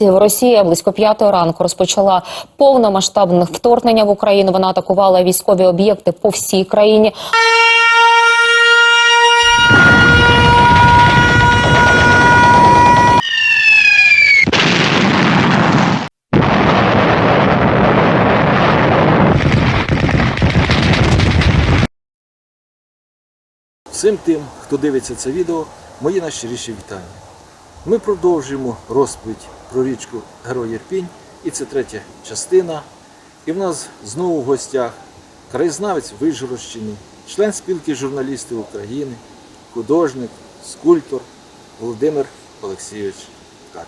Росія близько п'ятої ранку розпочала повномасштабне вторгнення в Україну. Вона атакувала військові об'єкти по всій країні. Всім тим, хто дивиться це відео, мої найщиріші вітання. Ми продовжуємо розповідь про річку Герой Єрпінь, і це третя частина. І в нас знову в гостях краєзнавець Вижгородщини, член спілки журналістів України, художник, скульптор Володимир Олексійович Ткач.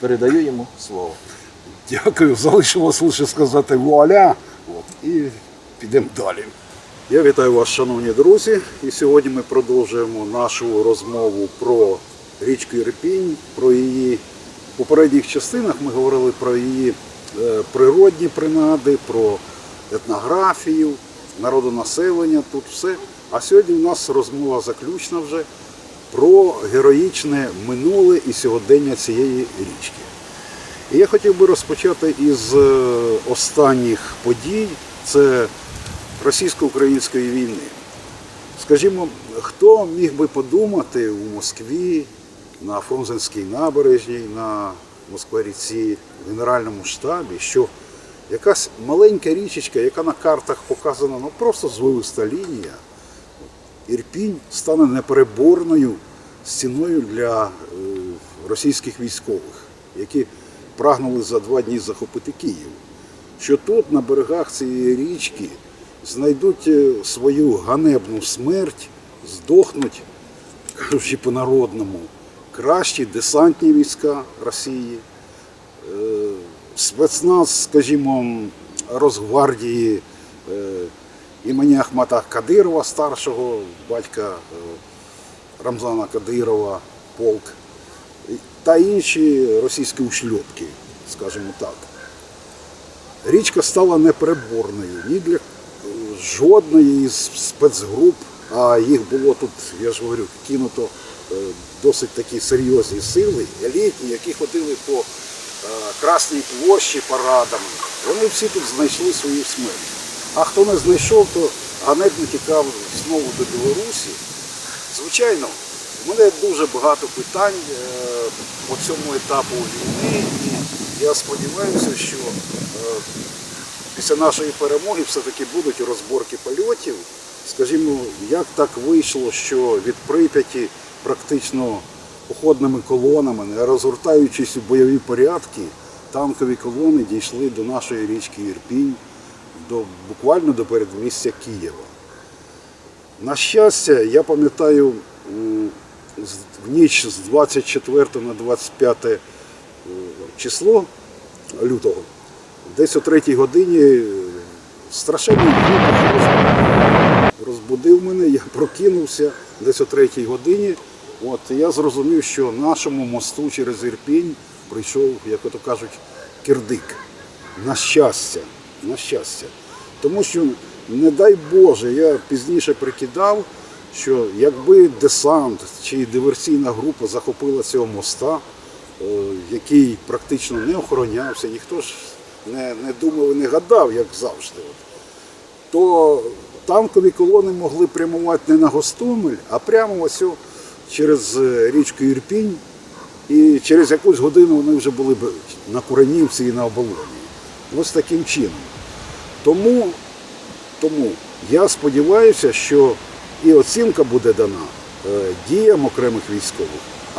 Передаю йому слово. Дякую, залишилось лише сказати вуаля От, і підемо далі. Я вітаю вас, шановні друзі. І сьогодні ми продовжуємо нашу розмову про річку Ірпінь, про її в попередніх частинах. Ми говорили про її е, природні принади, про етнографію, народонаселення, тут все. А сьогодні у нас розмова заключна вже про героїчне минуле і сьогодення цієї річки. І я хотів би розпочати із е, останніх подій. Це російсько-української війни. Скажімо, хто міг би подумати у Москві, на Фрунзенській набережній, на Москва-ріці, в Генеральному штабі, що якась маленька річечка, яка на картах показана ну, просто звивиста лінія, Ірпінь стане непереборною стіною для е, російських військових, які прагнули за два дні захопити Київ. Що тут, на берегах цієї річки, знайдуть е, свою ганебну смерть, здохнуть, кажучи по-народному, кращі десантні війська Росії, е, спецназ, скажімо, Росгвардії е, імені Ахмата Кадирова, старшого батька е, Рамзана Кадирова, полк, та інші російські ушльопки, скажімо так. Річка стала непереборною ні для жодної із спецгруп, а їх було тут, я ж говорю, кинуто досить такі серйозні сили, елітні, які ходили по е, Красній площі парадами. Вони всі тут знайшли свою смерть. А хто не знайшов, то ганебно тікав знову до Білорусі. Звичайно, в мене дуже багато питань е, по цьому етапу війни, і я сподіваюся, що е, після нашої перемоги все-таки будуть розборки польотів. Скажімо, як так вийшло, що від Прип'яті практично походними колонами, не розгортаючись у бойові порядки, танкові колони дійшли до нашої річки Ірпінь, до, буквально до передмістя Києва. На щастя, я пам'ятаю в ніч з 24 на 25 е, число лютого, десь о 3 годині е, страшенний розбудив мене, я прокинувся десь о 3 годині. От, я зрозумів, що нашому мосту через Ірпінь прийшов, як ото кажуть, кирдик. На щастя, на щастя. Тому що, не дай Боже, я пізніше прикидав, що якби десант чи диверсійна група захопила цього моста, е, який практично не охоронявся, ніхто ж не, не думав і не гадав, як завжди. То танкові колони могли прямувати не на Гостомель, а прямо ось через е, річку Ірпінь. І через якусь годину вони вже були на Куренівці і на оболоні. Ось таким чином. Тому, тому я сподіваюся, що і оцінка буде дана е, діям окремих військових.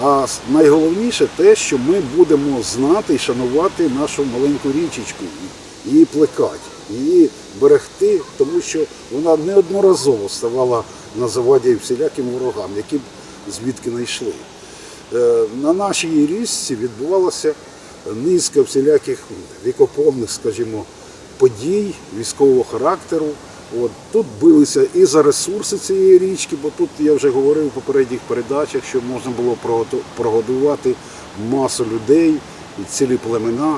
А найголовніше те, що ми будемо знати і шанувати нашу маленьку річечку, її плекати, її берегти, тому що вона неодноразово ставала на заваді всіляким ворогам, які звідки не йшли. Е, На нашій річці відбувалася низка всіляких вікопомних, скажімо, подій військового характеру. От, тут билися і за ресурси цієї річки, бо тут я вже говорив у попередніх передачах, що можна було прогодувати масу людей і цілі племена.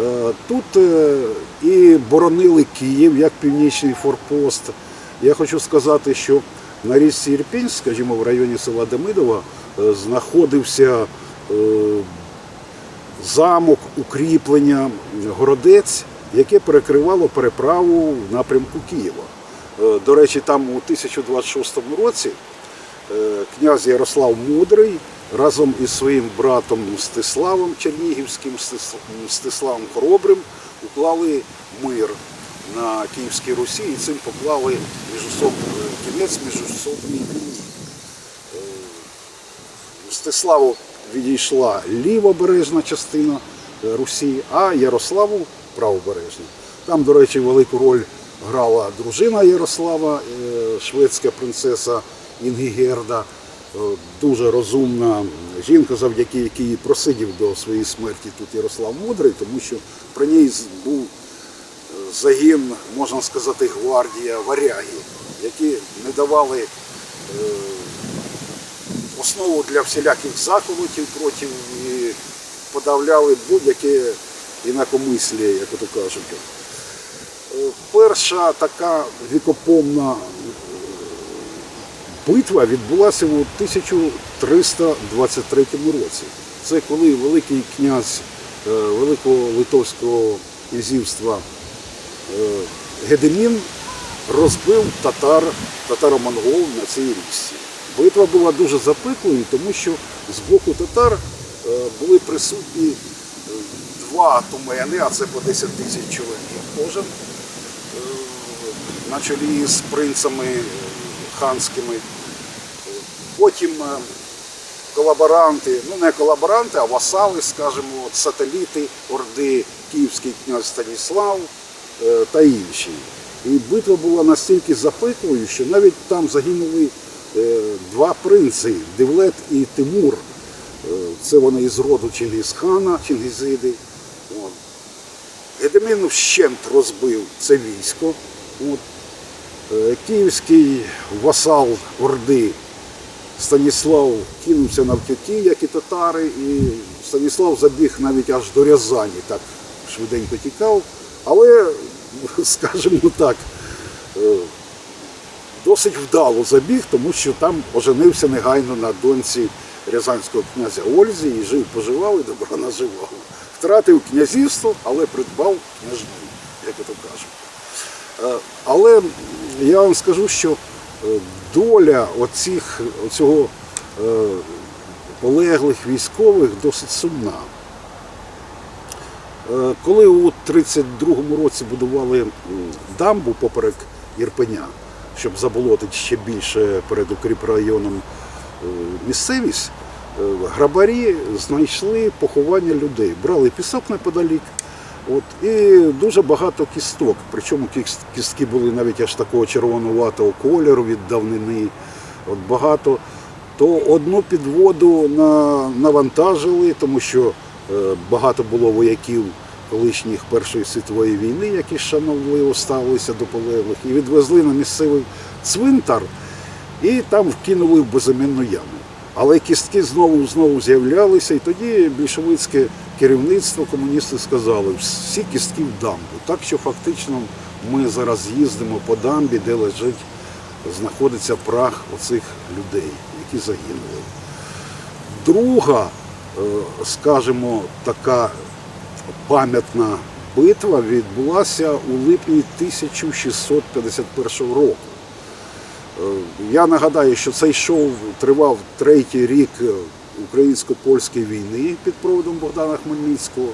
Е, Тут е, і боронили Київ як північний форпост. Я хочу сказати, що на річці Ірпінь, скажімо, в районі села Демидова, е, знаходився е, замок, укріплення, городець, яке перекривало переправу в напрямку Києва. Е, До речі, там у 1026 році князь Ярослав Мудрий разом із своїм братом Мстиславом Чернігівським, Мстиславом Хоробрим уклали мир на Київській Русі і цим поклали міжусоб... кінець міжусобній війні. Е, Мстиславу відійшла лівобережна частина Русі, а Ярославу правобережна. Там, до речі, велику роль грала дружина Ярослава, е, шведська принцеса Інгігерда, е, дуже розумна жінка, завдяки якій просидів до своєї смерті тут Ярослав Мудрий, тому що при ній був загін, можна сказати, гвардія варяги, які не давали е, основу для всіляких заколотів проти і подавляли будь-яке інакомислі, як ото кажуть. Е, Перша така вікопомна е, битва відбулася у 1323 році. Це коли великий князь Великого Литовського князівства Гедемін розбив татар, татаро-монгол на цій річці. Битва була дуже запеклою, тому що з боку татар е, були присутні е, два тумени, а це по 10 тисяч чоловік кожен, е, на чолі з принцами е, ханськими. Потім е, колаборанти, ну не колаборанти, а васали, скажімо, сателіти Орди, Київський князь Станіслав е, та інші. І битва була настільки запеклою, що навіть там загинули е, два принци Девлет і Тимур. Е, Це вони із роду Чингісхана, Чингізиди. Гедемін вщент розбив це військо. От. Е, Київський васал Орди Станіслав кинувся навтюки, як і татари, і Станіслав забіг навіть аж до Рязані, так швиденько тікав. Але, скажімо так, е, досить вдало забіг, тому що там оженився негайно на доньці рязанського князя Ользі і жив, поживав і добро наживав. Втратив князівство, але придбав княжну, як ото кажуть. Е, Але я вам скажу, що е, доля оцих, оцього полеглих військових досить сумна. Е, Коли у 32-му році будували дамбу поперек Єрпеня, щоб заболотити ще більше перед укріпрайоном е, місцевість, е, грабарі знайшли поховання людей, брали пісок неподалік. От, і дуже багато кісток. Причому кістки були навіть аж такого червонуватого кольору від давнини. От багато. То одну підводу на, навантажили, тому що багато було вояків колишніх Першої світової війни, які шановливо ставилися до полеглих, і відвезли на місцевий цвинтар і там вкинули в безіменну яму. Але кістки знову знову з'являлися, і тоді більшовицьке керівництво комуністи сказали, всі кістки в дамбу. Так що фактично ми зараз їздимо по дамбі, де лежить, знаходиться прах оцих людей, які загинули. Друга, е, скажімо, така пам'ятна битва відбулася у липні 1651 року. Е, Я нагадаю, що цей шоу тривав третій рік е, українсько-польської війни під проводом Богдана Хмельницького.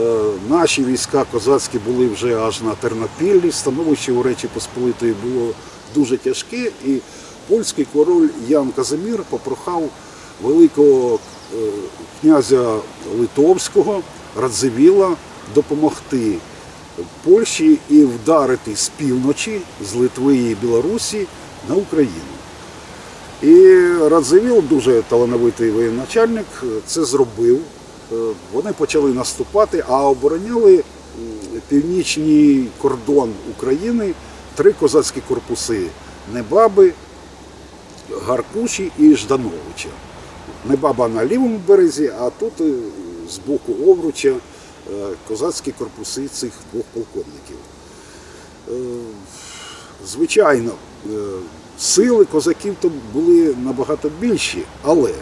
Е, Наші війська козацькі були вже аж на Тернопіллі, становище у Речі Посполитої було дуже тяжке, і польський король Ян Казимір попрохав великого е, князя Литовського Радзивіла допомогти Польщі і вдарити з півночі, з Литви і Білорусі на Україну. І Радзивіл, дуже талановитий воєначальник, це зробив. Е, Вони почали наступати, а обороняли північний кордон України три козацькі корпуси Небаби, Гаркуші і Ждановича. Небаба на лівому березі, а тут е, з боку Овруча е, козацькі корпуси цих двох полковників. Е, Звичайно, сили козаків то були набагато більші, але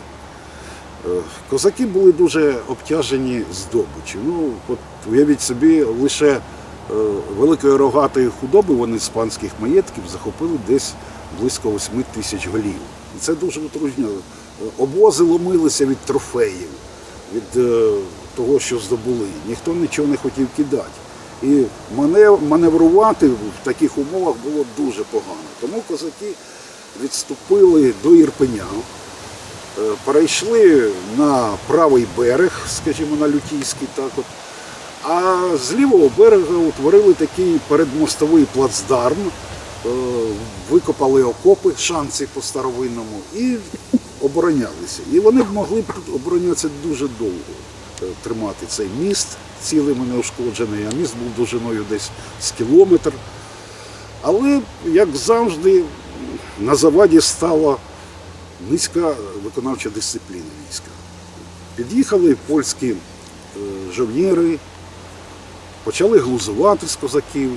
Козаки були дуже обтяжені здобичю. Ну, от уявіть собі, лише великої рогатої худоби вони з панських маєтків захопили десь близько 8 тисяч голів. І це дуже утрудняло. Обози ломилися від трофеїв, від е, того, що здобули. Ніхто нічого не хотів кидати. І маневрувати в таких умовах було дуже погано. Тому козаки відступили до Ірпеня. Е, перейшли на правий берег, скажімо, на Лютійський, так от. А з лівого берега утворили такий передмостовий плацдарм, е, викопали окопи, шанці по старовинному і оборонялися. І вони могли б оборонятися дуже довго, е, тримати цей міст цілим і неушкоджений, а міст був довжиною десь з кілометр. Але, як завжди, на заваді стала низька виконавча дисципліна війська. Під'їхали польські е, жовніри, почали глузувати з козаків,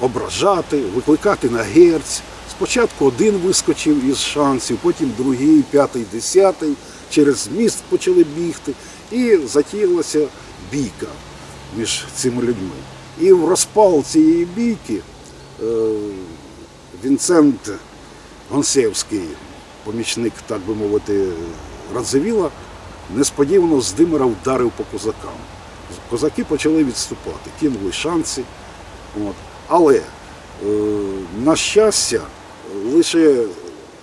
ображати, викликати на герць. Спочатку один вискочив із шансів, потім другий, п'ятий, десятий, через міст почали бігти, і затіялася бійка між цими людьми. І в розпал цієї бійки е, Вінцент Гонсевський, помічник, так би мовити, Радзивіла, несподівано з димера вдарив по козакам. Козаки почали відступати, кинули шанси. От. Але, е, на щастя, лише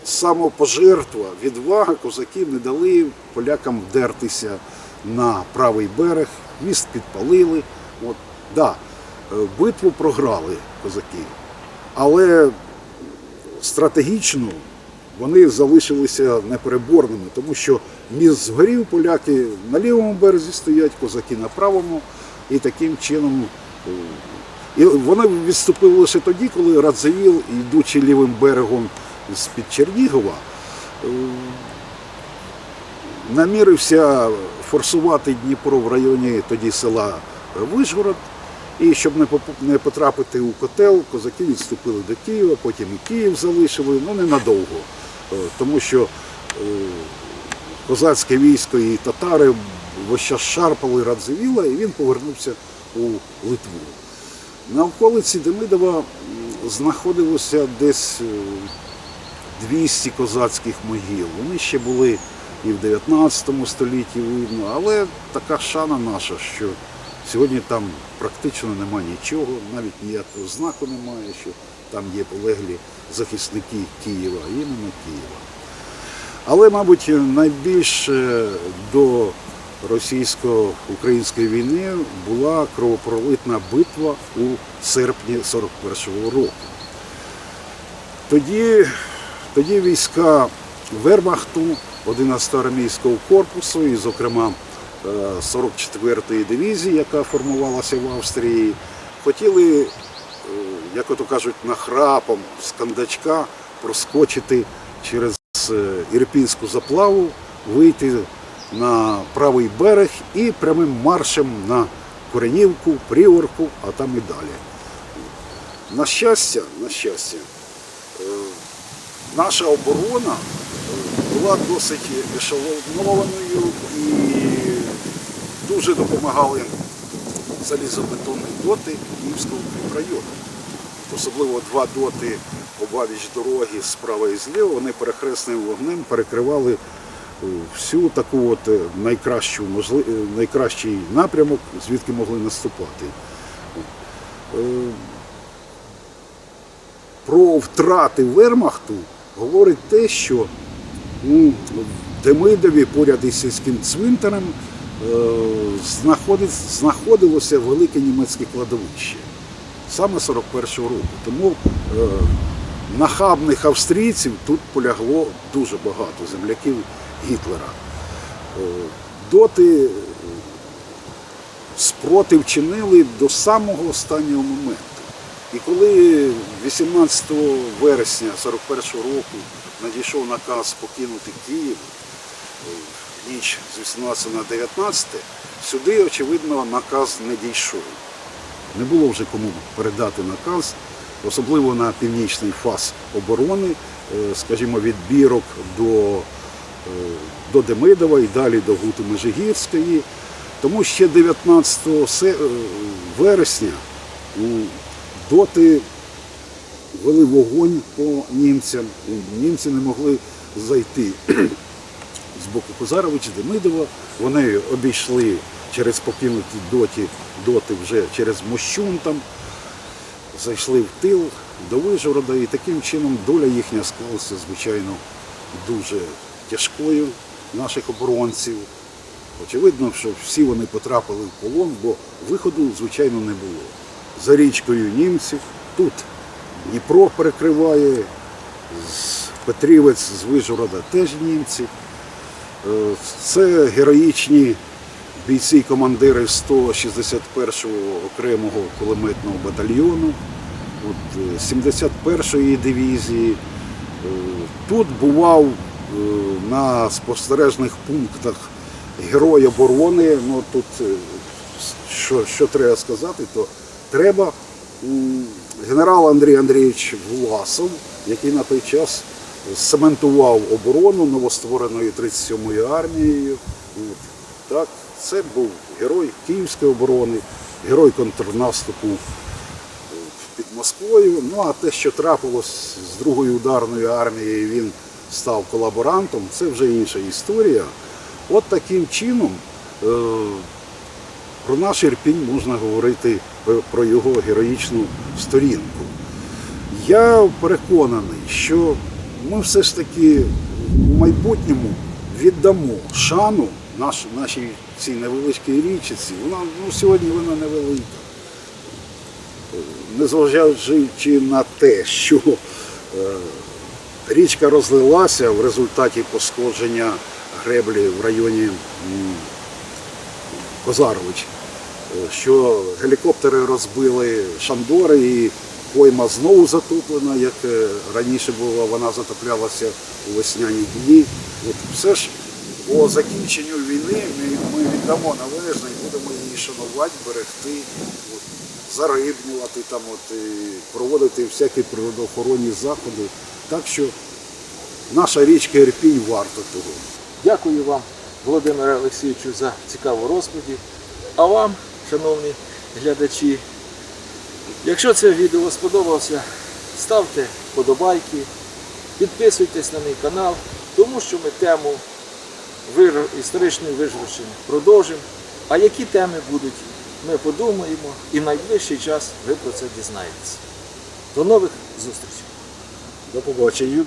самопожертва, відвага козаків не дали полякам вдертися на правий берег, міст підпалили. От. Да, е, битву програли козаки, але стратегічно вони залишилися непереборними, тому що міст згорів, поляки на лівому березі стоять, козаки на правому, і таким чином. І вони відступили лише тоді, коли Радзивіл, йдучи лівим берегом з-під Чернігова, е, намірився форсувати Дніпро в районі тоді села Вишгород. І щоб не потрапити у котел, козаки відступили до Києва, потім і Київ залишили, ну ненадовго. Е, Тому що е, козацьке військо і татари весь шарпали Радзивіла, і він повернувся у Литву. На околиці Демидова знаходилося десь е, 200 козацьких могил. Вони ще були і в 19 столітті видно, але така шана наша, що сьогодні там практично нема нічого, навіть ніякого знаку немає, що там є полеглі захисники Києва, а іменно Києва. Але, мабуть, найбільш е, до російсько-української війни була кровопролитна битва у серпні 41-го року. Тоді, тоді війська Вермахту, 11-го армійського корпусу, і, зокрема, е, 44-ї дивізії, яка формувалася в Австрії, хотіли, е, як ото кажуть, нахрапом з кандачка проскочити через е, Ірпінську заплаву, вийти на правий берег і прямим маршем на Коренівку, Пріорку, а там і далі. На щастя, на щастя, е, наша оборона е, була досить ешелонованою і дуже допомагали залізобетонні доти Київського району. Особливо два доти обабіч дороги справа і зліва, вони перехресним вогнем перекривали всю таку от е, найкращу, можли... е, найкращий напрямок, звідки могли наступати. Е, Про втрати Вермахту говорить те, що в Демидові поряд із сільським цвинтарем е, знаходилося велике німецьке кладовище саме 41-го року. Тому е, нахабних австрійців тут полягло дуже багато земляків Гітлера. Е, доти е, спротив чинили до самого останнього моменту. І коли 18 вересня 41-го року надійшов наказ покинути Київ, е, ніч з 18 на 19, сюди, очевидно, наказ не дійшов. Не було вже кому передати наказ, особливо на північний фас оборони, скажімо, від бірок до до Демидова і далі до Гути Межигірської. Тому ще 19 е, вересня доти вели вогонь по німцям. Німці не могли зайти з боку Козаровича, Демидова. Вони обійшли через покинуті доті, доти вже через Мощун там, зайшли в тил до Вижгорода, і таким чином доля їхня склалася, звичайно, дуже тяжкою наших оборонців. Очевидно, що всі вони потрапили в полон, бо виходу, звичайно, не було. За річкою німців, тут Дніпро перекриває, Петрівець з Вижгорода теж німці. Е, Це героїчні бійці і командири 161-го окремого кулеметного батальйону, е, 71-ї дивізії. Е, Тут бував е, на спостережних пунктах герой оборони. Ну, тут е, що, що треба сказати, то треба генерал Андрій Андрійович Власов, який на той час цементував оборону новоствореної 37-ї армією. От, Так, це був герой Київської оборони, герой контрнаступу е, під Москвою. Ну а те, що трапилось з другою ударною армією, він став колаборантом, це вже інша історія. От таким чином е, про наш Ірпінь можна говорити про- про його героїчну сторінку. Я переконаний, що ми все ж таки в майбутньому віддамо шану наш, нашій цій невеличкій річці. Вона ну, сьогодні вона невелика. Незважаючи на те, що е, річка розлилася в результаті пошкодження греблі в районі Козарович, що гелікоптери розбили Шандори і пойма знову затоплена, як е, раніше було, вона затоплялася у весняні дні. От все ж по закінченню війни ми, віддамо належне і будемо її шанувати, берегти, от, зарибнювати, там, от, проводити всякі природоохоронні заходи. Так що наша річка Ірпінь варта того. Дякую вам, Володимире Олексійовичу, за цікаву розповідь. А вам, шановні глядачі, якщо це відео сподобалося, ставте вподобайки, підписуйтесь на мій канал, тому що ми тему історичної Вижгородщини продовжимо. А які теми будуть, ми подумаємо і в найближчий час ви про це дізнаєтесь. До нових зустрічей! До побачення.